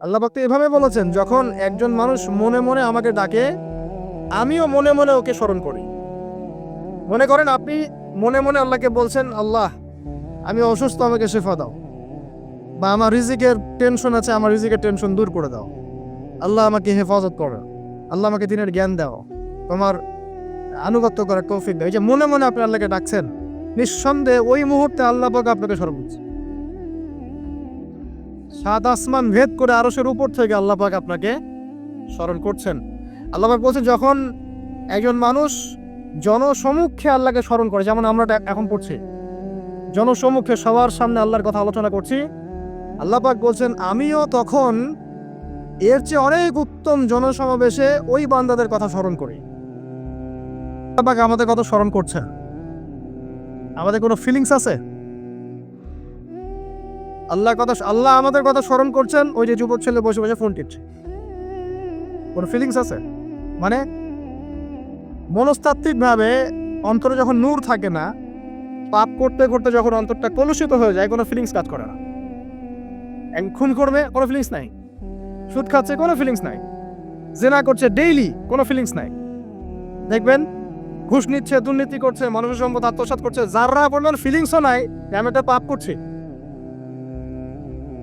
আল্লাহ পাক তো এভাবে বলেছেন, যখন একজন মানুষ মনে মনে আমাকে ডাকে, আমিও মনে মনে ওকে স্মরণ করি। মনে করেন আপনি মনে মনে আল্লাহকে বলছেন, আল্লাহ, আমি অসুস্থ, আমাকে শেফা দাও। বা আমার রিজিকের টেনশন আছে, আমার রিজিকের টেনশন দূর করে দাও। আল্লাহ আমাকে হেফাজত করো। আল্লাহ আমাকে দিনের জ্ঞান দাও। তোমার আনুগত্য করার তৌফিক দাও। এই যে মনে মনে আপনি আল্লাহকে ডাকছেন, নিঃসন্দেহে ওই মুহূর্তে আল্লাহ পাক আপনাকে করছে। সাত আসমান ভেদ করে আরশের উপর থেকে আল্লাহ পাক আপনাকে স্মরণ করছেন। আল্লাহ পাক বলছেন, যখন একজন মানুষ জনসমুখে আল্লাহকে স্মরণ করে, যেমন আমরা এখন করছি জনসমুখে সবার সামনে আল্লাহর কথা আলোচনা করছি, আল্লাহ পাক বলছেন, আমিও তখন এর চেয়ে অনেক উত্তম জনসমাবেশে ওই বান্দাদের কথা স্মরণ করি। আল্লাহ পাক আমাদের কথা স্মরণ করছেন। আমাদের কোনো ফিলিংস আছে? আল্লাহ কথা আল্লাহ আমাদের কথা স্মরণ করছেন, ওই যে যুবক ছেলে বসে বসে ফোন টিপছে। কোনো ফিলিংস আছে? মানে মনস্তাত্ত্বিকভাবে অন্তরে যখন নূর থাকে না, পাপ করতে করতে যখন অন্তরটা কলুষিত হয়ে যায়, কোনো ফিলিংস কাজ করে না। খুন করবে, কোনো ফিলিংস নাই। সুদ খাচ্ছে, কোনো ফিলিংস নাই। জেনা করছে ডেইলি কোনো ফিলিংস নাই। দেখবেন, ঘুষ নিচ্ছে, দুর্নীতি করছে, মানুষের সম্পদ আত্মসাৎ করছে, যারা পরিমাণ ফিলিংসও নাই, আমি একটা পাপ করছি।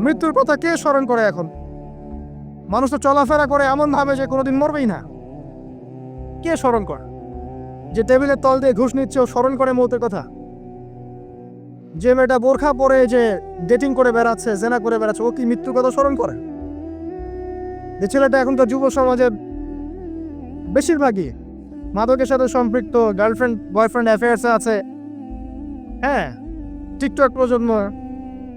মৃত্যুর কথা কে স্মরণ করে এখন? মানুষ তো চলাফেরা করে এমন ভাবে যে কোনোদিন মরবেই না। কে স্মরণ করে? যে টেবিলের তল দিয়ে ঘুষ নিচ্ছে ও স্মরণ করে মৌতের কথা। যে মেয়েটা বোরখা পরে যে ডেটিং করে বেড়াচ্ছে, জেনা করে বেড়াচ্ছে, ও কি মৃত্যুর কথা স্মরণ করে? যে ছেলেটা এখন তো যুব সমাজে বেশিরভাগই মাদকের সাথে সম্পৃক্ত গার্লফ্রেন্ড বয়ফ্রেন্ড অ্যাফেয়ার্সে আছে। হ্যাঁ টিকটক প্রজন্ম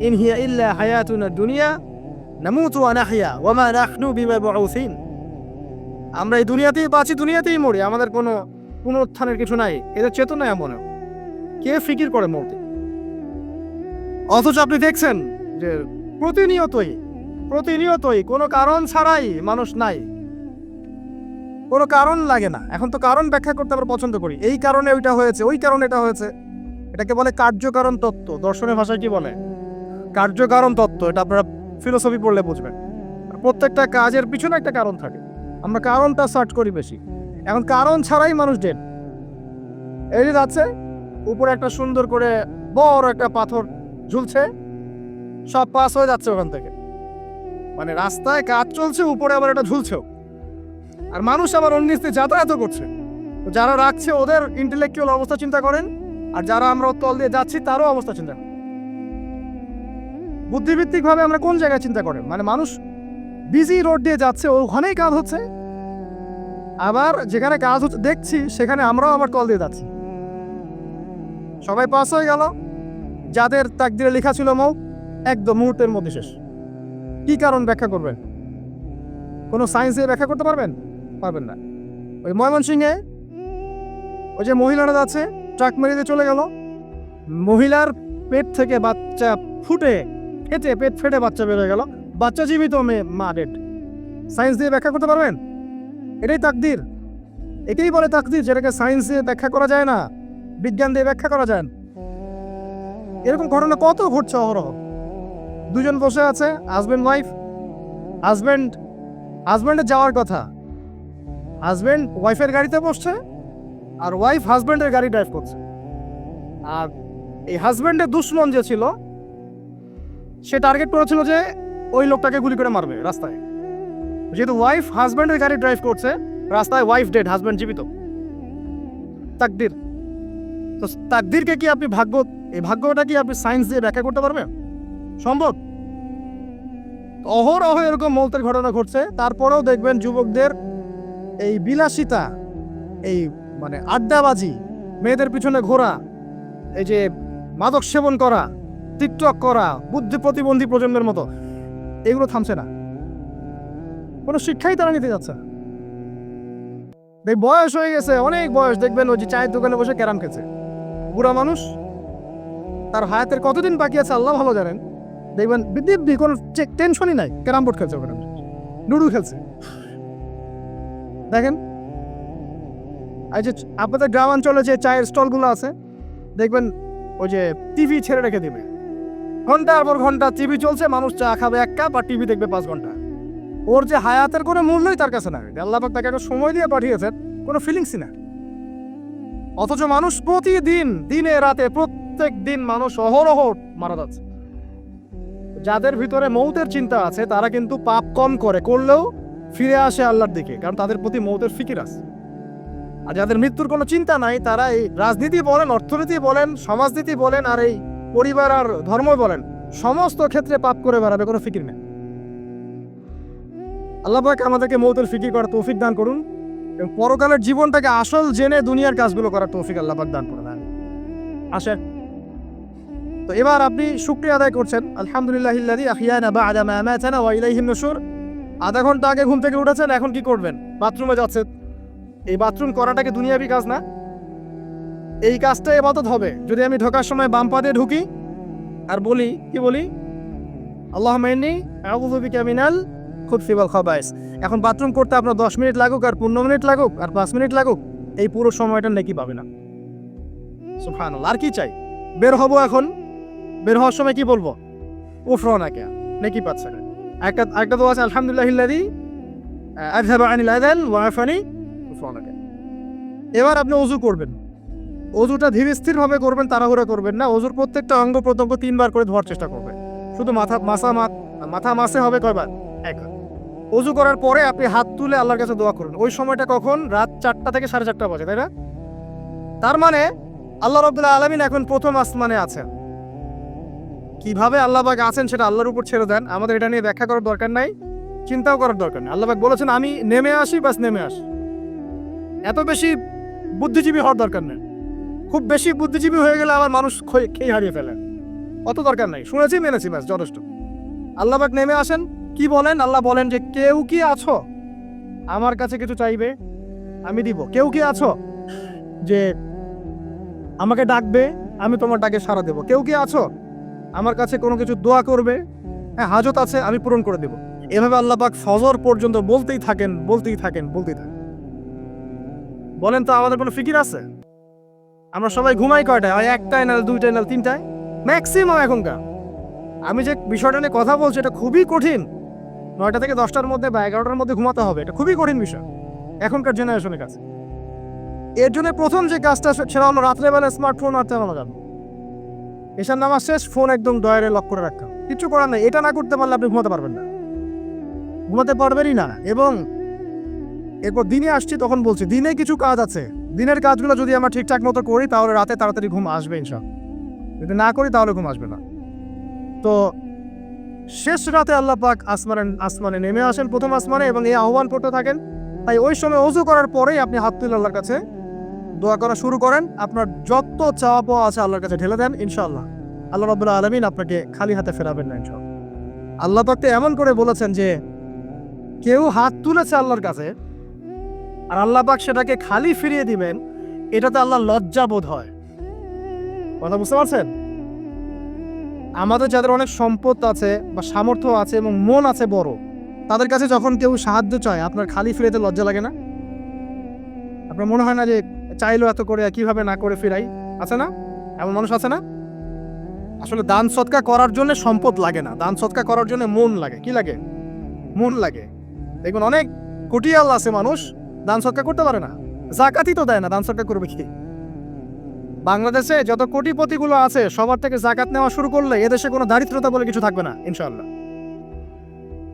ইন হিয়া ইল্লা হায়াতুনা দুনিয়া নামুতু ওয়া নাহইয়া ওয়া মা নাহনু বিমাবউসিন আমরা এই দুনিয়াতেই বাঁচি, দুনিয়াতেই মরি। আমাদের কোনো পুনরুত্থানের কিছু নাই। এদের চেতনা এমন কে ফিকির করে মরতে? অথচ আপনি দেখছেন যে প্রতিনিয়তই প্রতিনিয়তই কোনো কারণ ছাড়াই মানুষ নাই। কোনো কারণ লাগে না। এখন তো কারণ ব্যাখ্যা করতে আমরা পছন্দ করি। এই কারণে ওইটা হয়েছে, ওই কারণে এটা হয়েছে। এটাকে বলে কার্যকারণ তত্ত্ব। দর্শনের ভাষায় কি বলে? কার্যকারণ তত্ত্ব, এটা আপনারা ফিলোসফি পড়লে বুঝবেন। প্রত্যেকটা কাজের পিছনে একটা কারণ থাকে। আমরা কারণটা সার্চ করি বেশি। এখন কারণ ছাড়াই মানুষ ডেন এই যে যাচ্ছে, উপরে একটা সুন্দর করে বড় একটা পাথর ঝুলছে, সব পাস হয়ে যাচ্ছে ওখান থেকে। মানে রাস্তায় কাজ চলছে, উপরে আবার এটা ঝুলছেও। আর মানুষ আবার অন্যস্তে যাতায়াত করছে। যারা রাখছে ওদের ইন্টেলেকচুয়াল অবস্থা চিন্তা করেন, আর যারা আমরা তল দিয়ে যাচ্ছি, তারও অবস্থা চিন্তা করেন। বুদ্ধিভিত্তিকভাবে আমরা কোন জায়গায় চিন্তা করেন? মানে মানুষ বিজি রোড দিয়ে যাচ্ছে, ওখানেই কাজ হচ্ছে। আবার যেখানে কাজ হচ্ছে, দেখছি সেখানে আমরাও আবার কল দিয়ে যাচ্ছি। সবাই পাস হয়ে গেল। যাদের তাকদিরে লেখা ছিল মৌ, একদম মুহূর্তের মধ্যে শেষ। কি কারণ ব্যাখ্যা করবেন? কোনো সায়েন্স দিয়ে ব্যাখ্যা করতে পারবেন? পারবেন না। ওই ময়মনসিংহে ওই যে মহিলারা যাচ্ছে, ট্রাক মেরে দিয়ে চলে গেল। মহিলার পেট থেকে বাচ্চা ফুটে ফেটে পেট ফেটে বাচ্চা বেরোয় গেল। বাচ্চা জীবিত মেয়ে, মা ডেড। সায়েন্স দিয়ে ব্যাখ্যা করতে পারবেন? এটাই তাকদির। এটাই বলে তাকদির, যেটাকে সায়েন্স দিয়ে ব্যাখ্যা করা যায় না, বিজ্ঞান দিয়ে ব্যাখ্যা করা যায় না। এরকম ঘটনা কত ঘটছে অহরহ? দুজন বসে আছে হাজব্যান্ড ওয়াইফ হাজব্যান্ড হাজব্যান্ডের যাওয়ার কথা। হাজব্যান্ড ওয়াইফের গাড়িতে বসছে, আর ওয়াইফ হাজব্যান্ডের গাড়ি ড্রাইভ করছে। আর এই হাজব্যান্ডের দুশ্মন যে ছিল সে টার্গেট করেছিল যে ওই লোকটাকে গুলি করে মারবে রাস্তায়। যেহেতু ওয়াইফ হাজব্যান্ডের গাড়ি ড্রাইভ করছে, রাস্তায় ওয়াইফ ডেড হাজব্যান্ড জীবিত। তাকদির। তো তাকদিরকে কি আপনি ভাগ্য, এই ভাগ্যটা কি আপনি সায়েন্স দিয়ে ব্যাখ্যা করতে পারবেন? সম্ভব? অহরহ এরকম মলতের ঘটনা ঘটছে, তারপরেও দেখবেন যুবকদের এই বিলাসিতা, এই মানে আড্ডাবাজি, মেয়েদের পিছনে ঘোরা, এই যে মাদক সেবন করা টিকটক করা, বুদ্ধি প্রতিবন্ধী প্রজন্মের মতো, এগুলো থামছে না। কোনো শিক্ষাই তারা নিতে যাচ্ছে এই বয়স হয়ে গেছে, অনেক বয়স। দেখবেন ওই যে চায়ের দোকানে বসে ক্যারাম খেছে বুড়া মানুষ, তার হায়াতের কতদিন বাকি আছে আল্লাহ ভালো জানেন। দেখবেন দিব্যি কোনো টেনশনই নাই। ক্যারাম বোর্ড খেলছে ওখানে। লুডু খেলছে। দেখেন, এই যে আপনাদের গ্রামাঞ্চলে যে চায়ের স্টলগুলো আছে, দেখবেন ওই যে টিভি ছেড়ে রেখে দিবে। ঘণ্টার পর ঘণ্টা টিভি চলছে, মানুষ চা খাবে এক কাপ আর টিভি দেখবে পাঁচ ঘণ্টা। ওর যে হায়াতের কোনো মূল্যই তার কাছে নাই। আল্লাহ তাকে একটা সময় দিয়ে পাঠিয়েছেন, কোনো ফিলিংসই না অথচ মানুষ প্রতিদিন, দিনে, রাতে, প্রত্যেক দিন মানুষ অহরহ মারা যাচ্ছে। যাদের ভিতরে মৌতের চিন্তা আছে, তারা কিন্তু পাপ কম করে, করলেও ফিরে আসে আল্লাহর দিকে, কারণ তাদের প্রতি মৌতের ফিকির আছে। আর যাদের মৃত্যুর কোনো চিন্তা নাই, তারা এই রাজনীতি বলেন, অর্থনীতি বলেন, সমাজনীতি বলেন, আর এই পরিবার আর ধর্ম বলেন, সমস্ত ক্ষেত্রে পাপ করে বেড়াবে, কোনো ফিকির নেই। আল্লাহ পাক আমাদেরকে মৌতের ফিকির করার তৌফিক দান করুন এবং পরকালের জীবনটাকে আসল জেনে দুনিয়ার কাজগুলো করার তৌফিক আল্লাহ পাক দান করুন আসেন। তো এবার আপনি শুক্রিয়া আদায় করছেন। আলহামদুলিল্লাহ ইল্লাযী আহইয়ানা বা'দা মা আমাতানা ওয়া ইলাইহিন নুশুর। আধা ঘণ্টা আগে ঘুম থেকে উঠেছেন, এখন কি করবেন? বাথরুমে যাচ্ছেন। এই বাথরুম করাটাকে দুনিয়াবি কাজ না। এই কাজটা এবাদত হবে। যদি আমি ঢোকার সময় বাম পা দিয়ে ঢুকি, আর বলি, কি বলি? আল্লাহ মাইনি আউযু বিকা মিনাল খুবসি ওয়াল খাবাইস। এখন বাথরুম করতে আপনার দশ মিনিট লাগুক, আর পনেরো মিনিট লাগুক, আর পাঁচ মিনিট লাগুক, এই পুরো সময়টা নেকি পাবে না। সুবহানাল্লাহ, আর কি চাই? বের হব এখন। বের হওয়ার সময় কি বলব? উফরনাকে নেকি পাচ্ছে না। একটা একটা তো আছে, আলহামদুলিল্লাহ ইল্লাযী আযহাবা আনিল আযাল ওয়া আফানি উফরনাকে এবার আপনি ওযু করবেন। ওযুটা ধীরে স্থির ভাবে করবেন, তাড়াহুড়া করবেন না। অজুর প্রত্যেকটা অঙ্গ প্রত্যঙ্গ তিনবার করে ধোয়ার চেষ্টা করবেন। শুধু মাথা মাথা মাথা মাসে হবে কয়বার? একবার অজু করার পরে আপনি হাত তুলে আল্লাহর কাছে দোয়া করুন। ওই সময়টা কখন? রাত চারটা থেকে সাড়ে চারটা বাজে, তাই না? তার মানে আল্লাহ রবুল্লাহ আলমিন এখন প্রথম আসমানে আছেন। কীভাবে আল্লাহবাক আছেন সেটা আল্লাহর উপর ছেড়ে দেন, আমাদের এটা নিয়ে ব্যাখ্যা করার দরকার নাই, চিন্তাও করার দরকার নেই। আল্লাহবাক বলেছেন, আমি নেমে আসি বাস নেমে আসি। এত বেশি বুদ্ধিজীবী হওয়ার দরকার নেই। খুব বেশি বুদ্ধিজীবী হয়ে গেলে আবার মানুষ খেয়ে হারিয়ে ফেলে। অত দরকার নাই। শুনেছি, মেনেছি ব্যাস, যথেষ্ট। আল্লাহবাক নেমে আসেন। কি বলেন? আল্লাহ বলেন যে, কেউ কি আছো? আমার কাছে কিছু চাইবে, আমি দিব। কেউ কি আছো? যে, আমাকে ডাকবে, আমি তোমার ডাকে সাড়া দেব। কেউ কি আছো? আমার কাছে কোনো কিছু দোয়া করবে হ্যাঁ হাজত আছে, আমি পূরণ করে দেব। এভাবে আল্লাহ পাক ফজর পর্যন্ত বলতেই থাকেন বলতেই থাকেন বলতেই থাকেন। বলেন তো, আমাদের কোনো ফিকির আছে? আমরা সবাই ঘুমাই কয়টায়? হয় একটায় না দুইটায় না তিনটায়? ম্যাক্সিমাম এখনকার। আমি যে বিষয়টা নিয়ে কথা বলছি, এটা খুবই কঠিন। নয়টা থেকে দশটার মধ্যে বা এগারোটার মধ্যে ঘুমাতে হবে, এটা খুবই কঠিন বিষয়। এখনকার জেনারেশনের কাছে। এর জন্য প্রথম যে কাজটা সেটা হলো রাত্রেবেলা স্মার্টফোন আর চালানো যাবে এসার নামাজ শেষ ফোন একদম দয়ারে লক করে রাখা। কিছু করার নেই। এটা না করতে পারলে আপনি ঘুমাতে পারবেন না। ঘুমাতে পারবেনই না। এবং এরপর দিনে আসছি, তখন বলছি, দিনে কিছু কাজ আছে। দিনের কাজগুলো যদি আমরা ঠিকঠাক মতো করি, তাহলে রাতে তাড়াতাড়ি ঘুম আসবে ইনশা। যদি না করি, তাহলে ঘুম আসবে না। তো শেষ রাতে আল্লাহ পাক আসমানে আসমানে নেমে আসেন প্রথম আসমানে এবং এই আহ্বান করতে থাকেন। তাই ওই সময় অজু করার পরেই আপনি হাত তুলে আল্লাহর কাছে দোয়া করা শুরু করেন। আপনার যত চাওয়া পাওয়া আছে আল্লাহর কাছে ঢেলে দেন ইনশাআল্লাহ। আল্লাহ রবুল্লাহ আলমিন আপনাকে খালি হাতে ফেরাবেন না ইনশাআল্লাহ। আল্লাহ পাক তো এমন করে বলেছেন যে, কেউ হাত তুলেছে আল্লাহর কাছে আর আল্লাহ পাক সেটাকে খালি ফিরিয়ে দিবেন, এটাতে আল্লাহ লজ্জা বোধ হয়। কথা বুঝতে পারছেন? আমাদের যাদের অনেক সম্পদ আছে বা সামর্থ্য আছে এবং মন আছে বড়, তাদের কাছে যখন কেউ সাহায্য চায়, আপনার খালি ফিরেতে লজ্জা লাগে না? আপনার মনে হয় না যে চাইলো এত করে, কীভাবে না করে ফিরাই? আছে না? এমন মানুষ আছে না? আসলে দান সৎকা করার জন্য সম্পদ লাগে না। দান সৎকা করার জন্য মন লাগে। কি লাগে? মন লাগে। দেখুন, অনেক কোটিয়াল আছে মানুষ দান সৎকা করতে পারে না। জাকাতই তো দেয় না দান সৎকা করবে কি? বাংলাদেশে যত কোটিপতিগুলো আছে, সবার থেকে জাকাত নেওয়া শুরু করলে এদেশে কোনো দারিদ্রতা বলে কিছু থাকবে না ইনশাল্লাহ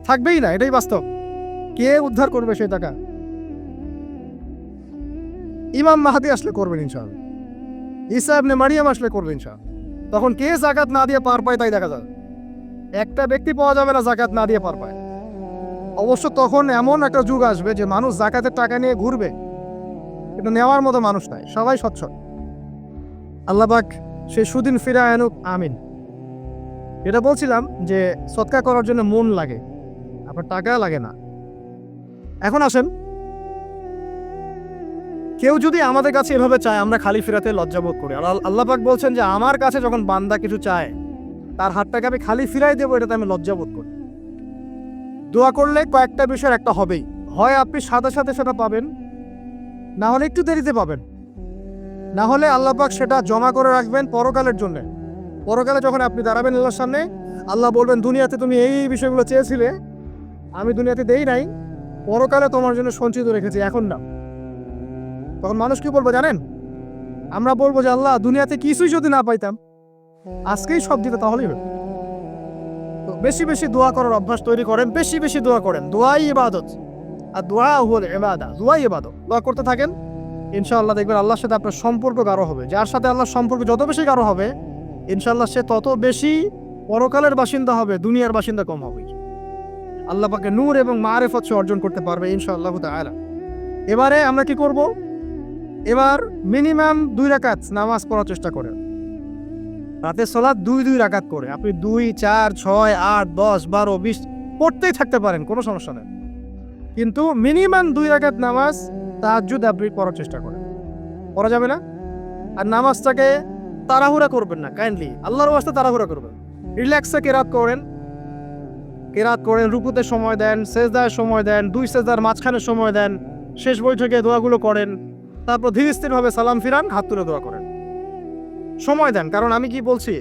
থাকবেই না, এটাই বাস্তব। কে উদ্ধার করবে সেই টাকা? ইমাম মাহাদি আসলে করবেন, ইনশাআল্লাহ। ঈসা ইবনে মারিয়াম আসলে করবেন, ইনশাআল্লাহ। তখন কে জাকাত না দিয়ে পার পায় তাই দেখা যাবে। একটা ব্যক্তি পাওয়া যাবে না, জাকাত না দিয়ে পার পায়। অবশ্য তখন এমন একটা যুগ আসবে যে মানুষ জাকাতের টাকা নিয়ে ঘুরবে। কিন্তু নেওয়ার মতো মানুষ নাই, সবাই সচ্ছল। আল্লাহবাক সে সুদিন ফিরে আনুক, আমিন। এটা বলছিলাম যে সৎকা করার জন্য মন লাগে আপনার টাকা লাগে না। এখন আসেন, কেউ যদি আমাদের কাছে এভাবে চায়, আমরা খালি ফেরাতে লজ্জাবোধ করি। আর আল- আল্লাহ বলছেন যে, আমার কাছে যখন বান্দা কিছু চায়, তার হাতটাকে আমি খালি ফিরাই দেবো, এটাতে আমি লজ্জাবোধ করি। দোয়া করলে কয়েকটা বিষয়ের একটা হবেই। হয় আপনি সাথে সাথে সেটা পাবেন, না হলে একটু দেরিতে পাবেন। না হলে আল্লাহ পাক সেটা জমা করে রাখবেন পরকালের জন্য। পরকালে যখন আপনি দাঁড়াবেন আল্লাহর সামনে, আল্লাহ বলবেন, দুনিয়াতে তুমি এই বিষয়গুলো চেয়েছিলে, আমি দুনিয়াতে দেই নাই, পরকালে তোমার জন্য সঞ্চিত রেখেছি, এখন না তখন মানুষ কি বলব জানেন? আমরা বলব যে, আল্লাহ, দুনিয়াতে কিছুই যদি না পাইতাম, আজকেই সব দিতে তাহলেই হবে তো বেশি বেশি দোয়া করার অভ্যাস তৈরি করেন, বেশি বেশি দোয়া করেন। দোয়াই ইবাদত। আর দোয়া হল এবাদা দোয়াই ইবাদত। দোয়া করতে থাকেন, ইনশাআল্লাহ দেখবেন আল্লাহর সাথে আপনার সম্পর্ক গাঢ় হবে। যার সাথে আল্লাহর সম্পর্ক যত বেশি গাঢ় হবে, ইনশাআল্লাহ সে তত বেশি পরকালের বাসিন্দা হবে, দুনিয়ার বাসিন্দা কম হবে। আল্লাহ পাকে নূর এবং মারেফত সে অর্জন করতে পারবে, ইনশাআল্লাহ তাআলা। এবারে আমরা কি করব? এবার মিনিমাম দুই রাকাত নামাজ পড়ার চেষ্টা করেন। রাতের সলাৎ দুই দুই রাকাত করে আপনি দুই, চার, ছয়, আট, দশ, বারো, বিশ পড়তেই থাকতে পারেন, কোনো সমস্যা নেই। কিন্তু মিনিমাম দুই রাকাত নামাজ তাহাজ্জুদ আপনি পড়ার চেষ্টা করেন। পড়া যাবে না? আর নামাজটাকে তাড়াহুড়া করবেন না কাইন্ডলি আল্লাহর ওয়াস্তে তাড়াহুড়া করবেন। রিল্যাক্সে কেরাত করেন। কেরাত করেন, রুকুতে সময় দেন, সেজদায় সময় দেন, দুই সেজদার মাঝখানে সময় দেন, শেষ বৈঠকে দোয়াগুলো করেন, তারপর ধীরে স্থিরভাবে সালাম ফিরান, হাত তুলে দোয়া করেন। সময় দেন, কারণ আমি কি বলছি?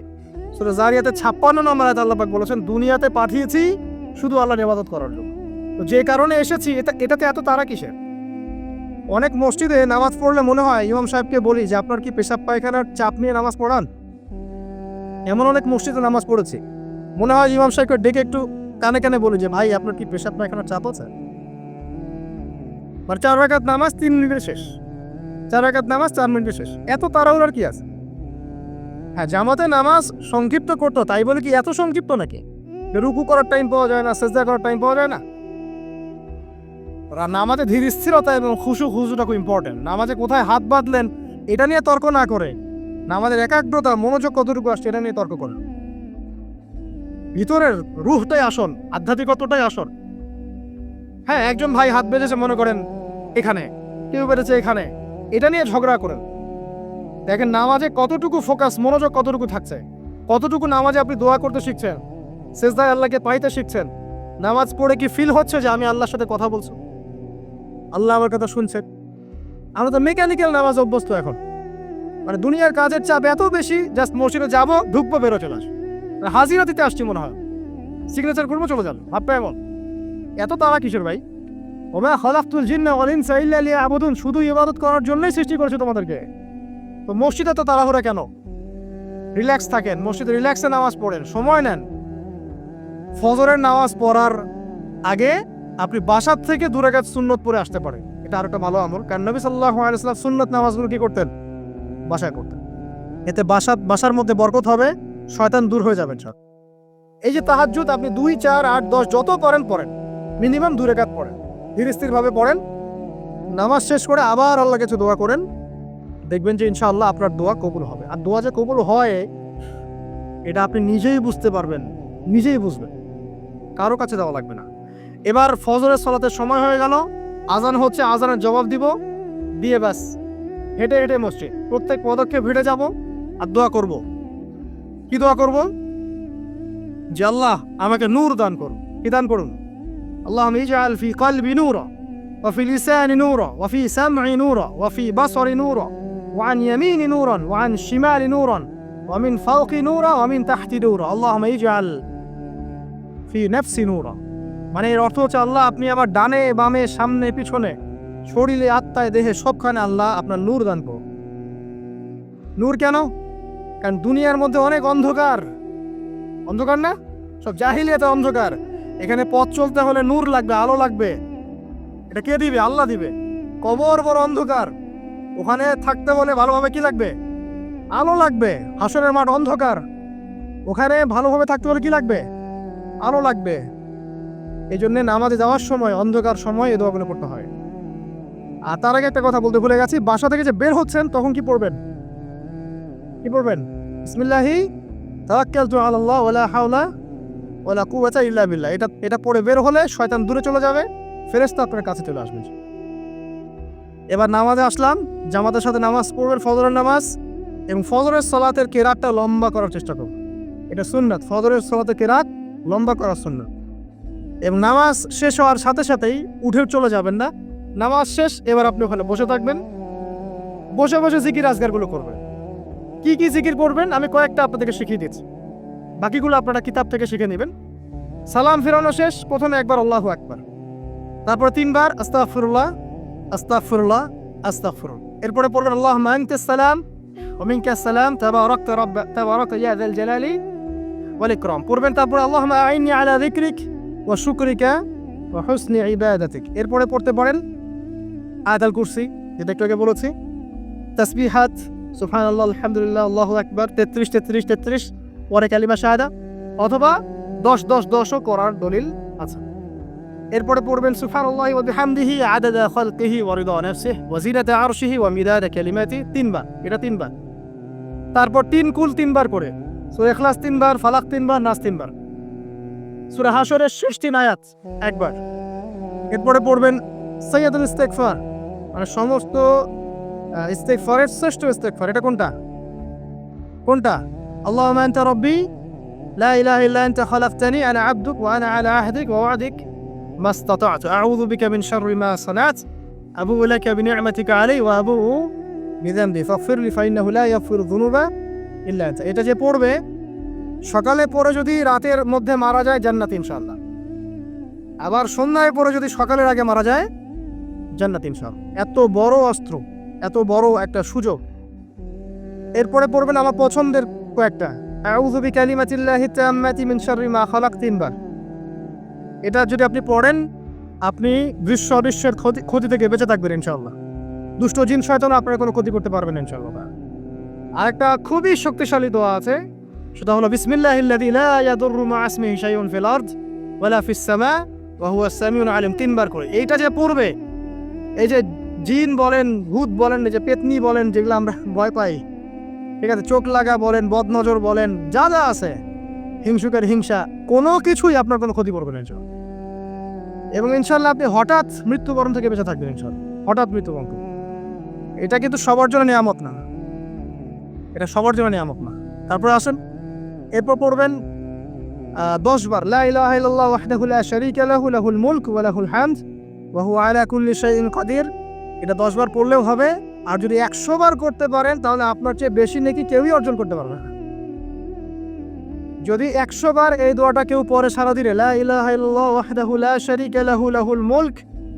সেটা জারিয়াতে ছাপ্পান্ন নম্বর আয়াত আল্লাহ বলেছেন, দুনিয়াতে পাঠিয়েছি, শুধু আল্লাহর ইবাদত করার জন্য। তো যে কারণে এসেছি, এটা, এটাতে এত তারা কিসের? অনেক মসজিদে নামাজ পড়লে মনে হয়, ইমাম সাহেবকে বলি যে, আপনার কি পেশাব পায়খানার চাপ নিয়ে নামাজ পড়ান? এমন অনেক মসজিদে নামাজ পড়েছি। মনে হয় ইমাম সাহেবকে ডেকে একটু কানে কানে বলি যে, ভাই, আপনার কি পেশাব পায়খানার চাপ আছে? মানে চার রাকাত নামাজ, তিন মিনিটে শেষ। চার রাকাত নামাজ, চার মিনিটে শেষ। এত তাড়াহুড়ার কি আছে? হ্যাঁ জামাতে নামাজ সংক্ষিপ্ত করতো, তাই বলে কি এত সংক্ষিপ্ত নাকি? রুকু করার টাইম পাওয়া যায় না, সেজদা করার টাইম পাওয়া যায় না। নামাজে ধীর স্থিরতা এবং খুশু খুশুটা খুব ইম্পর্টেন্ট নামাজে কোথায় হাত বাঁধলেন, এটা নিয়ে তর্ক না করে। নামাজের একাগ্রতা, মনোযোগ কতটুকু আসছে, এটা নিয়ে তর্ক করেন ভিতরের রুহটাই আসন আধ্যাত্মিকতাটাই আসন হ্যাঁ একজন ভাই হাত বেঁধেছে, মনে করেন, এখানে। কেউ বেঁধেছে এখানে। এটা নিয়ে ঝগড়া করেন। দেখেন, নামাজে কতটুকু ফোকাস মনোযোগ কতটুকু থাকছে? কতটুকু নামাজে আপনি দোয়া করতে শিখছেন? সেজদায় আল্লাহকে পাইতে শিখছেন? নামাজ পড়ে কি ফিল হচ্ছে যে আমি আল্লাহর সাথে কথা বলছি? আল্লাহ আমার কথা শুনছেন। আমরা তো মেকানিক্যাল নামাজ অভ্যস্ত এখন। মানে দুনিয়ার কাজের চাপ এত বেশি জাস্ট মসজিদে যাব ঢুকবো বেরো চলে মানে হাজিরা দিতে আসছি মনে হয়। সিগনেচার করব চলে যান ভাবটা এমন। এত তারা কিশোর ভাই? ওমা খালাফতুল জিন্না অলিন ইনসা ইল্লা লিয়াবুদুন। শুধু ইবাদত করার জন্যই সৃষ্টি করেছে তোমাদেরকে। তো মসজিদে তো তাড়াহুড়া কেন? রিল্যাক্স থাকেন, মসজিদে রিল্যাক্সে নামাজ পড়েন, সময় নেন। ফজরের নামাজ পড়ার আগে আপনি বাসার থেকে দূরে কাজ সুন্নত পড়ে আসতে পারেন। এটা আর একটা ভালো আমল। কারণ নবী সাল্লাহ আলাইসাল্লাম সুন্নত নামাজগুলো কি করতেন? বাসায় করতেন। এতে বাসা বাসার মধ্যে বরকত হবে, শয়তান দূর হয়ে যাবেন সব এই যে তাহাজ্জুদ, আপনি দুই, চার, আট, দশ যত পারেন পড়েন। মিনিমাম দূরে কাজ পড়েন। ধীর স্থিরভাবে পড়েন। নামাজ শেষ করে আবার আল্লাহ কিছু দোয়া করেন। দেখবেন যে ইনশাআল্লাহ আপনার দোয়া কবুল হবে আর দোয়া যে কবুল হয় এটা আপনি নিজেই বুঝতে পারবেন নিজেই বুঝবেন কারো কাছে দেওয়া লাগবে না এবার ফজরের সলাতের সময় হয়ে গেল আজান হচ্ছে আজানের জবাব দিব দিয়ে ব্যাস হেঁটে হেঁটে মসজিদ প্রত্যেক পদক্ষেপ হেঁটে যাব আর দোয়া করব কি দোয়া করব যে আল্লাহ আমাকে নূর দান করুন কি দান করুন আল্লাহ ইজআল ফি কলবি নূরা وفي لساني نورا وفي سمعي نورا وفي بصري نورا وعن يميني نورا وعن شمالي نورا ومن فوقي نورا ومن تحتي نورا اللهم اجعل في نفسي نورا মানে এর অর্থ হচ্ছে আল্লাহ আপনি আমার ডানে বামে সামনে পিছনে শরীরে আত্মায় দেহে সবখানে আল্লাহ আপনার নূর দান করুন নূর কেন কারণ দুনিয়ার মধ্যে অনেক অন্ধকার অন্ধকার না সব জাহিলিয়াতে অন্ধকার এখানে পথ চলতে হলে নূর লাগবে আলো লাগবে এটা কে দিবে আল্লাহ দিবে কবর বড় অন্ধকার ওখানে থাকতে হলে ভালোভাবে কি লাগবে? আলো লাগবে। হাসনের মাঠ অন্ধকার। ওখানে ভালোভাবে থাকতে হলে কি লাগবে? আলো লাগবে। এই জন্য নামাজে যাওয়ার সময়, অন্ধকার সময় এই দোয়াগুলো পড়তে হয়। আর তার আগে একটা কথা বলতে ভুলে গেছি। বাসা থেকে যে বের হচ্ছেন, তখন কি পড়বেন? কি পড়বেন? বিসমিল্লাহি। তাওয়াক্কালতু আলাল্লাহ ওয়ালা হাওলা ওয়ালা কুওয়াতা ইল্লা বিল্লাহ। এটা এটা পড়ে বের হলে শয়তান দূরে চলে যাবে। ফেরেশতা আপনার কাছে চলে আসবে। এবার নামাজে আসলাম, জামাতের সাথে নামাজ পড়বেন, ফজরের নামাজ, এবং ফজরের সলাতের কেরাতটা লম্বা করার চেষ্টা করুন এটা সুন্নাত, ফজরের সলাতের কেরাত লম্বা করার সুন্নাত। এবং নামাজ শেষ হওয়ার সাথে সাথেই উঠে চলে যাবেন না। নামাজ শেষ, এবার আপনি ওখানে বসে থাকবেন। বসে বসে জিকির আজগারগুলো করবেন। কি কি জিকির করবেন আমি কয়েকটা আপনাদেরকে শিখিয়ে দিচ্ছি। বাকিগুলো আপনারা কিতাব থেকে শিখে নেবেন। সালাম ফেরানো শেষ, প্রথমে একবার আল্লাহু একবার তারপর তিনবার আস্তাগফিরুল্লাহ আস্তাকফিরুল্লাহ আস্তাকফিরুল এরপরে পড়বেন আল্লাহ মানতে সালাম ওমিনকা সালাম তাবারক তাবারক ইয়া যাল জালালি ওয়াল ইকরাম। পড়বেন তারপর আল্লাহ মা আইনি আলা যিকরিক ও শুকরিকা ওয়া হুসনি ইবাদাতিক। এরপরে পড়তে পারেন, আয়াতুল কুরসি, যেটা একটু আগে বলেছি। সুফান আল্লাহ আলহামদুলিল্লাহ, আল্লাহু আকবার, তেত্রিশ তেত্রিশ তেত্রিশ ওয়া কালিমা শাহাদা, অথবা দশ দশ, দশও করার দলিল আছে। এরপরে পড়বেন সুবহানাল্লাহি ওয়া বিহামদিহি আদাদা খালকিহি ওয়া রিদা নাফসিহি ওয়া জিনাতা আরশিহি ওয়া মিদাদা কালিমাতি তিনবার। এটা তিনবার। তারপর তিন কুল তিনবার করে সূরা ইখলাস তিনবার ফালাক তিনবার নাস তিনবার। সূরা হাশরের শেষ আয়াত একবার। এরপরে পড়বেন সৈয়দুল ইস্তেগফার। মানে সমস্ত আহ, ইস্তেগফারের শ্রেষ্ঠ ইস্তেগফার। এটা কোনটা? কোনটা? আল্লাহুম্মা আনতা রাব্বি লা ইলাহা ইল্লা আনতা খালাকতানি আনা আবদুক ওয়া আনা আলা আহদিক ওয়া ওয়াদিক। ما استطعت أعوذ بك من شر ما صنعت أبوء لك بنعمتك علي وأبوء بذنبي فاغفر لي فإنه لا يغفر الذنوب إلا أنت এটা যে পড়বে সকালে পড়ে যদি রাতের মধ্যে মারা যায় জান্নাত ইনশাআল্লাহ আবার সন্ধ্যায় পড়ে যদি সকালের আগে মারা যায় জান্নাত ইনশাআল্লাহ এত বড় অস্ত্র এত বড় একটা সুযোগ এরপরে পড়বেন আমার পছন্দের কয়েকটা আউযু বিকালিমাতিল্লাহি তাম্মাতি মিন শাররি মা খালাক তিনবার এটা যদি আপনি পড়েন, আপনি গ্রীষ্ম অদৃশ্যের ক্ষতি ক্ষতি থেকে বেঁচে থাকবেন ইনশাল্লাহ দুষ্ট জিন শয়তান আপনার কোনো ক্ষতি করতে পারবেন ইনশাল্লাহ আরেকটা খুবই শক্তিশালী দোয়া আছে, সেটা হলো, বিসমিল্লাহিল্লাযী লা ইয়াদুররু মা ইসমিহি শাইউন ফিল আরদ ওয়ালা ফিস সামা ওয়া হুয়া সামিউন আলিম। তিনবার করে। এইটা যে পড়বে, এই যে জিন বলেন, ভূত বলেন যে পেতনি বলেন, যেগুলো আমরা ভয় পাই, ঠিক আছে, চোখ লাগা বলেন, বদনজর বলেন, যা যা আছে, হিংসুকের হিংসা, কোনো কিছুই আপনার কোনো ক্ষতি করবে না এবং ইনশাল্লাহ আপনি হঠাৎ মৃত্যুবরণ থেকে বেঁচে থাকবেন ইনশাল্লাহ হঠাৎ মৃত্যুবরণ। এটা কিন্তু সবার জন্য নিয়ামত না। এটা সবার জন্য নিয়ামত না। তারপরে আসেন, এরপর পড়বেন দশ বার লাহুল মুলক ওয়া লাহুল হামদ ওয়া হুয়া আলা কুল্লি শাইইন কাদির। এটা দশ বার পড়লেও হবে। আর যদি একশো বার করতে পারেন, তাহলে আপনার চেয়ে বেশি নাকি কেউই অর্জন করতে পারবে না। যদি একশো বার এই দোয়াটা কেউ পরে সারা দিলে, লা ইলাহা ইল্লাল্লাহ ওয়াহদাহু লা শারীকা মুলক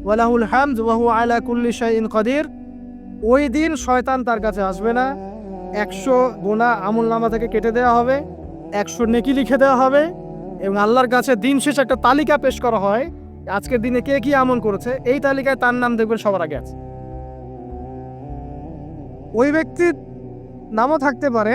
ওয়া লাহুল হামদ ওয়া আলা কুল্লি কাদির। ওই দিন শয়তান তার কাছে আসবে না। একশো গোনা আমল নামা থেকে কেটে দেওয়া হবে, একশো নেকি লিখে দেওয়া হবে এবং আল্লাহর কাছে দিন শেষে একটা তালিকা পেশ করা হয়, আজকের দিনে কে কি আমল করেছে, এই তালিকায় তার নাম দেখবেন সবার আগে আছে। ওই ব্যক্তির নামও থাকতে পারে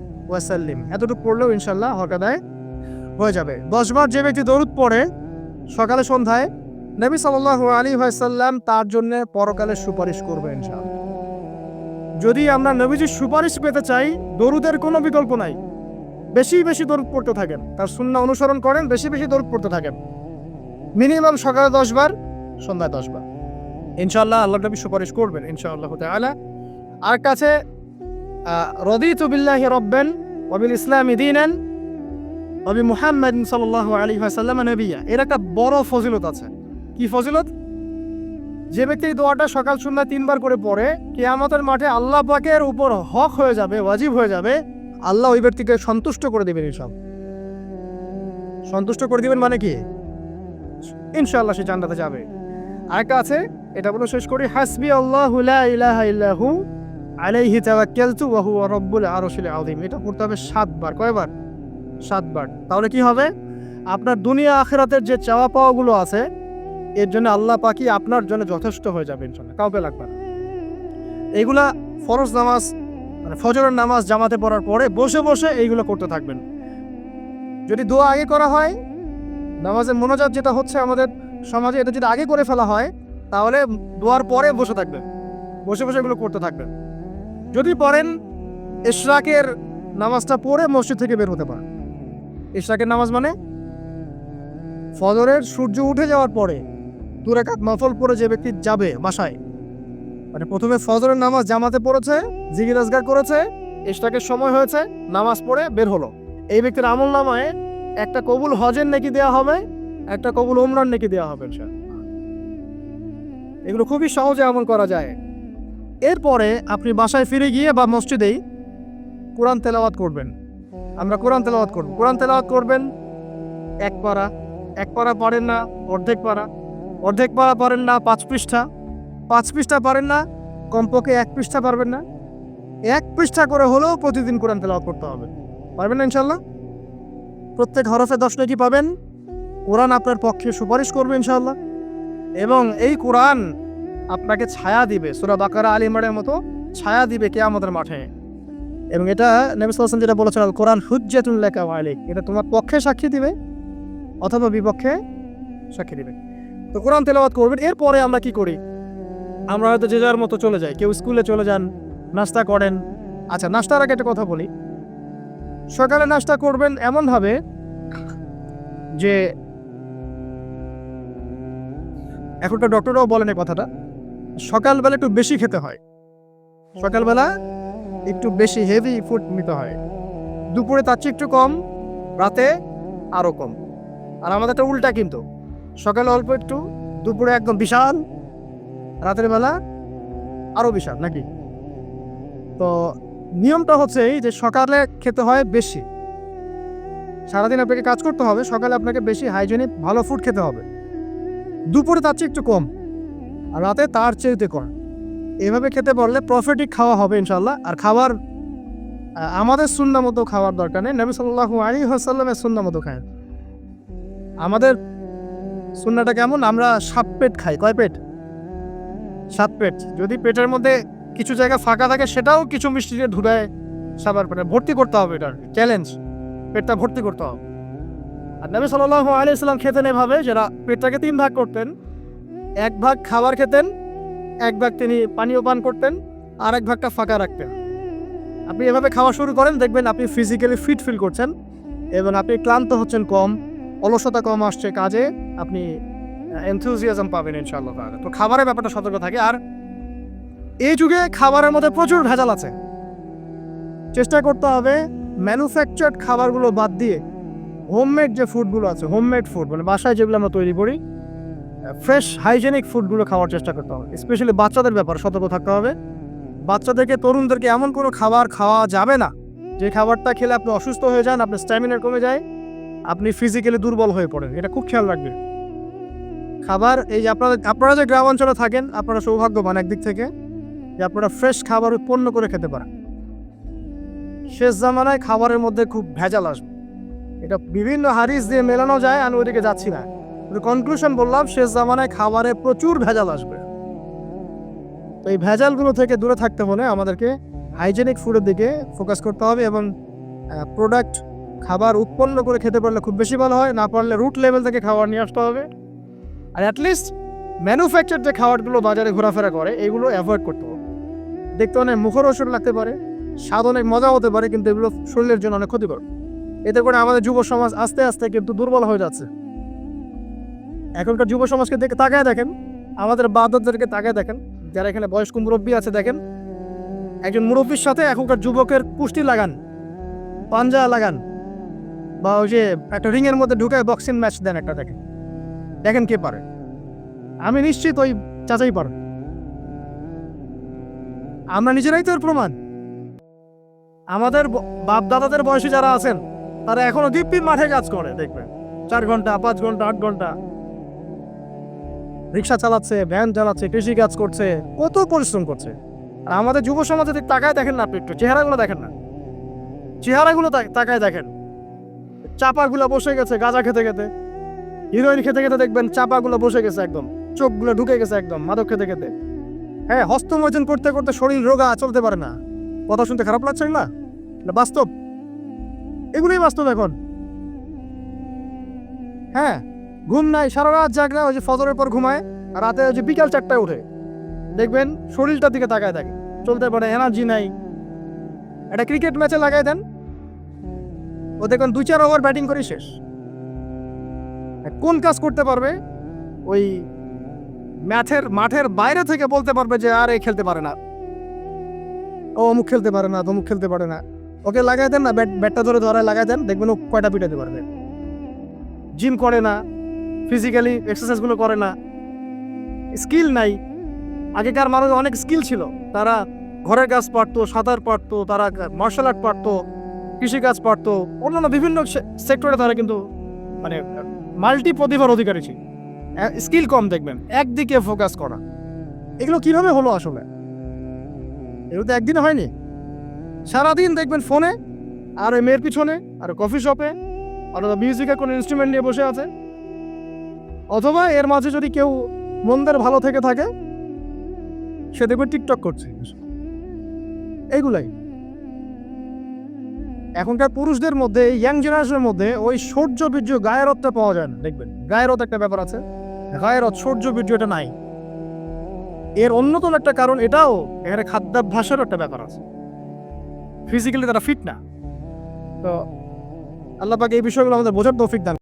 ওয়াসাল্লিম। এতটুকু পড়লেও ইনশাল্লাহ হকাদায় হয়ে যাবে। দশবার যে ব্যক্তি দরুদ পড়ে, সকালে সন্ধ্যায় নবী সাল্লাল্লাহু আলী সাল্লাম তার জন্য পরকালে সুপারিশ করবে ইনশাল্লাহ যদি আমরা নবীজির সুপারিশ পেতে চাই, দরুদের কোনো বিকল্প নাই। বেশি বেশি দরুদ পড়তে থাকেন। তার শূন্য অনুসরণ করেন, বেশি বেশি দরুদ পড়তে থাকেন। মিনিমাম সকালে দশবার, সন্ধ্যায় দশবার। ইনশাল্লাহ আল্লাহ নবী সুপারিশ করবেন ইনশাআল্লাহ আর কাছে রদিতু বিল্লাহি রব্বান ওয়া বিল ইসলামি দীনান নবী মুহাম্মদ সাল্লাহ আলী সাল্লাম নবিয়া। এর একটা বড় ফজিলত আছে। কি ফজিলত? যে ব্যক্তি দোয়াটা সকাল সন্ধ্যা তিনবার করে পড়ে, কেয়ামতের মাঠে আল্লাহ পাকের উপর হক হয়ে যাবে, ওয়াজিব হয়ে যাবে, আল্লাহ ওই ব্যক্তিকে সন্তুষ্ট করে দেবেন এইসব সন্তুষ্ট করে দিবেন মানে কি? ইনশাআল্লাহ সে জান্নাতে যাবে। আরেকটা আছে, এটা বলে শেষ করি, হাসবি আল্লাহ ইলাহা ইল্লাহু আলাইহি তাওয়াক্কালতু ওয়া হুয়া রাব্বুল আরশিল আযীম। এটা পড়তে হবে সাতবার। কয়বার? সাতবার। তাহলে কি হবে? আপনার দুনিয়া আখেরাতের যে চাওয়া পাওয়াগুলো আছে, এর জন্য আল্লাহ পাকি আপনার জন্য যথেষ্ট হয়ে যাবে ইনশাল্লাহ কাউকে লাগবে না। এইগুলা ফরজ নামাজ মানে ফজরের নামাজ জামাতে পড়ার পরে বসে বসে এইগুলো করতে থাকবেন। যদি দোয়া আগে করা হয়, নামাজের মনোজাত যেটা হচ্ছে আমাদের সমাজে এটা যদি আগে করে ফেলা হয়, তাহলে দোয়ার পরে বসে থাকবেন। বসে বসে এগুলো করতে থাকবেন। যদি পড়েন, ইশরাকের নামাজটা পড়ে মসজিদ থেকে বের হতে পারেন। ইশরাকের নামাজ মানে? ফজরের সূর্য উঠে যাওয়ার পরে দু রাকাত নফল পড়ে যে ব্যক্তি যাবে বাসায় মানে প্রথমে ফজরের নামাজ জামাতে পড়েছে জিগির আজগার করেছে, ইশরাকের সময় হয়েছে, নামাজ পড়ে বের হলো। এই ব্যক্তির আমল নামায় একটা কবুল হজের নেকি দেওয়া হবে, একটা কবুল উমরান নেকি দেওয়া হবে এগুলো খুবই সহজে আমল করা যায়। এরপরে আপনি বাসায় ফিরে গিয়ে বা মসজিদেই কোরআন তেলাওয়াত করবেন। আমরা কোরআন তেলাওয়াত করব। কোরআন তেলাওয়াত করবেন, এক পারা। এক পারা পারেন না, অর্ধেক পারা। অর্ধেক পারা পারেন না, পাঁচ পৃষ্ঠা। পাঁচ পৃষ্ঠা পারেন না, কমপক্ষে এক পৃষ্ঠা পারবেন না। এক পৃষ্ঠা করে হলেও প্রতিদিন কোরআন তেলাওয়াত করতে হবে। পারবেন না ইনশাল্লাহ প্রত্যেক হরফে দশ নাকি পাবেন। কোরআন আপনার পক্ষে সুপারিশ করবে ইনশাল্লাহ এবং এই কোরআন আপনাকে ছায়া দিবে। সুরা বাকারা আলী ইমরানের মতো ছায়া দিবে কে আমাদের মাঠে। এবং এটা নবী যেটা বলেছেন কোরআন হুজ্জাতুল লাকা ওয়া আলাইক এটা তোমার পক্ষে সাক্ষী দিবে অথবা বিপক্ষে সাক্ষী দিবে। তো কোরআন তেলাওয়াত করবেন, এরপরে আমরা কি করি? আমরা হয়তো যে যার মতো চলে যাই। কেউ স্কুলে চলে যান, নাস্তা করেন। আচ্ছা নাস্তার আগে একটা কথা বলি। সকালে নাস্তা করবেন এমনভাবে যে এখনকার ডক্টররাও বলেন এই কথাটা সকালবেলা একটু বেশি খেতে হয়। সকালবেলা একটু বেশি হেভি ফুড নিতে হয়। দুপুরে তার চেয়ে একটু কম, রাতে আরও কম। আর আমাদেরটা উল্টা কিন্তু। সকালে অল্প একটু, দুপুরে একদম বিশাল, রাতের বেলা আরও বিশাল, নাকি? তো নিয়মটা হচ্ছে এই যে সকালে খেতে হয় বেশি। সারাদিন আপনাকে কাজ করতে হবে, সকালে আপনাকে বেশি হাইজেনিক ভালো ফুড খেতে হবে। দুপুরে তার চেয়ে একটু কম। রাতে তার চেয়েতে কম এভাবে খেতে পারলে প্রফিটই খাওয়া হবে ইনশাল্লাহ আর খাবার আমাদের সুন্না মতো খাওয়ার দরকার নেই। নবী সাল্লাহ আলী হাসাল্লামের সুন্না মতো খায়। আমাদের সুন্নাটা কেমন? আমরা সাত পেট খাই। কয় পেট? সাত পেট। যদি পেটের মধ্যে কিছু জায়গা ফাঁকা থাকে, সেটাও কিছু মিষ্টি দিয়ে ঢুকায় সাবার পেটে ভর্তি করতে হবে এটার। চ্যালেঞ্জ পেটটা ভর্তি করতে হবে। আর নবী সাল্লাহ আলী ইসলাম খেতেন এভাবে যারা পেটটাকে তিন ভাগ করতেন। এক ভাগ খাবার খেতেন, এক ভাগ তিনি পানীয় পান করতেন, আর এক ভাগটা ফাঁকা রাখতেন। আপনি এভাবে খাওয়া শুরু করেন, দেখবেন আপনি ফিজিক্যালি ফিট ফিল করছেন, এবং আপনি ক্লান্ত হচ্ছেন কম, অলসতা কম আসছে কাজে, আপনি এনথুজিয়াজম পাবেন ইনশাআল্লাহ তাআলা। তো খাবারের ব্যাপারটা সতর্ক থাকে, আর এই যুগে খাবারের মধ্যে প্রচুর ভেজাল আছে। চেষ্টা করতে হবে ম্যানুফ্যাকচার্ড খাবারগুলো বাদ দিয়ে হোমমেড যে ফুডগুলো আছে হোমমেড ফুড মানে বাসায় যেগুলো আমরা তৈরি করি ফ্রেশ হাইজেনিক ফুডগুলো খাওয়ার চেষ্টা করতে হবে। স্পেশালি বাচ্চাদের ব্যাপারে সতর্ক থাকতে হবে। বাচ্চাদেরকে, তরুণদেরকে এমন কোনো খাবার খাওয়া যাবে না। যে খাবারটা খেলে আপনি অসুস্থ হয়ে যান, আপনার স্ট্যামিনা কমে যায়, আপনি ফিজিক্যালি দুর্বল হয়ে পড়েন। এটা খুব খেয়াল রাখবেন। খাবার, এই যে আপনারা আপনারা যে গ্রাম অঞ্চলে থাকেন, আপনারা সৌভাগ্যবান একদিক থেকে যে আপনারা ফ্রেশ খাবার উৎপন্ন করে খেতে পারেন। শেষ জামানায় খাবারের মধ্যে খুব ভেজাল আসবে। এটা বিভিন্ন হারিস দিয়ে মেলানো যায়, আমি ওইদিকে যাচ্ছি না। কনক্লুশন বললাম, শেষ জামানায় খাবারে প্রচুর ভেজাল আসবে। তো এই ভেজালগুলো থেকে দূরে থাকতে হলে আমাদেরকে হাইজেনিক ফুডের দিকে ফোকাস করতে হবে এবং প্রোডাক্ট খাবার উৎপন্ন করে খেতে পারলে খুব বেশি ভালো হয়, না পারলে রুট লেভেল থেকে খাবার নিয়ে আসতে হবে। আর অ্যাটলিস্ট ম্যানুফ্যাকচার যে খাবারগুলো বাজারে ঘোরাফেরা করে, এগুলো অ্যাভয়েড করতে হবে। দেখতে অনেক মুখরোচক লাগতে পারে, স্বাদ অনেক মজা হতে পারে, কিন্তু এগুলো শরীরের জন্য অনেক ক্ষতিকর। এতে করে আমাদের যুব সমাজ আস্তে আস্তে কিন্তু দুর্বল হয়ে যাচ্ছে। এখনকার যুব সমাজকে দেখে তাকায় দেখেন, আমাদের বাদরদেরকে তাকায় দেখেন, যারা এখানে বয়স্ক মুরব্বী আছে দেখেন, একজন মুরব্বীর সাথে এখনকার যুবকের পুষ্টি লাগান, পাঞ্জা লাগান, বা ওই যে একটা রিংয়ের মধ্যে ঢুকে বক্সিং ম্যাচ দেন একটা দেখেন। দেখেন কে পারে। আমি নিশ্চিত ওই চাচাই পারে। আমরা নিজেরাই তো প্রমাণ। আমাদের বাপ দাদাদের বয়সে যারা আছেন, তারা এখনও দিব্যি মাঠে কাজ করে, দেখবেন। চার ঘণ্টা, পাঁচ ঘণ্টা, আট ঘণ্টা। রিক্সা চালাচ্ছে ভ্যান চালাচ্ছে, কৃষি কাজ করছে, কত পরিশ্রম করছে। আর আমাদের যুব সমাজে তাকায় দেখেন না আপনি একটু, চেহারাগুলো দেখেন না। চেহারাগুলো তাক- তাকায় দেখেন। চাপাগুলো বসে গেছে গাঁজা খেতে খেতে। হিরোইন খেতে খেতে দেখবেন চাপাগুলো বসে গেছে একদম। চোখগুলো ঢুকে গেছে একদম মাদক খেতে খেতে। হ্যাঁ হস্তমোচন করতে করতে শরীর রোগা চলতে পারে না। কথা শুনতে খারাপ লাগছে না? বাস্তব। এগুলোই বাস্তব এখন। হ্যাঁ। ঘুম নাই, সারা রাত জাগ না, ওই যে ফজরের পর ঘুমায়, আর রাতে ওই যে বিকাল চারটায় উঠে। দেখবেন, শরীরটার দিকে তাকায় থাকে, চলতে পারে এনার্জি নাই। একটা ক্রিকেট ম্যাচে লাগাই দেন। ও দেখবেন দুই চার ওভার ব্যাটিং করে শেষ। কোন কাজ করতে পারবে? ওই ম্যাথের, মাঠের বাইরে থেকে বলতে পারবে যে, আর এ খেলতে পারে না। ও অমুক খেলতে পারে না, তমুক খেলতে পারে না। ওকে লাগাই দেন না, ব্যাট, ব্যাটটা ধরে ধরে লাগাই দেন, দেখবেন ও কয়টা পিটাতে পারবে। জিম করে না। ফিজিক্যালি এক্সারসাইজগুলো করে না। স্কিল নাই। আগেকার মানুষ অনেক স্কিল ছিল। তারা ঘরের কাজ পারতো, সাঁতার পারতো, তারা মার্শাল আর্ট পারতো কৃষিকাজ পারতো, অন্যান্য বিভিন্ন সেক্টরে তারা কিন্তু মানে মাল্টি প্রতিভার অধিকারী ছিল। স্কিল কম দেখবেন। একদিকে ফোকাস করা। এগুলো কীভাবে হলো আসলে? এগুলো তো একদিনে হয়নি। সারাদিন দেখবেন ফোনে আর মেয়ের পিছনে, আর কফি শপে আর মিউজিকের কোনো ইনস্ট্রুমেন্ট নিয়ে বসে আছে। অথবা এর মাঝে যদি কেউ মন্দের ভালো থেকে থাকে, সে দেখবে টিকটক করছে। এইগুলাই এখনকার পুরুষদের মধ্যে ইয়াং জেনারেশনের মধ্যে ওই সৌর্য বীর্য গায়েরত্বটা পাওয়া যায় না, দেখবেন। গায়েরত একটা ব্যাপার আছে। গায়েরত সৌর্য বীর্য, এটা নাই। এর অন্যতম একটা কারণ এটাও, এখানে খাদ্যাভ্যাসেরও একটা ব্যাপার আছে। ফিজিক্যালি তারা ফিট না। তো আল্লাহ পাক এই বিষয়গুলো আমাদের বোঝার তৌফিক দান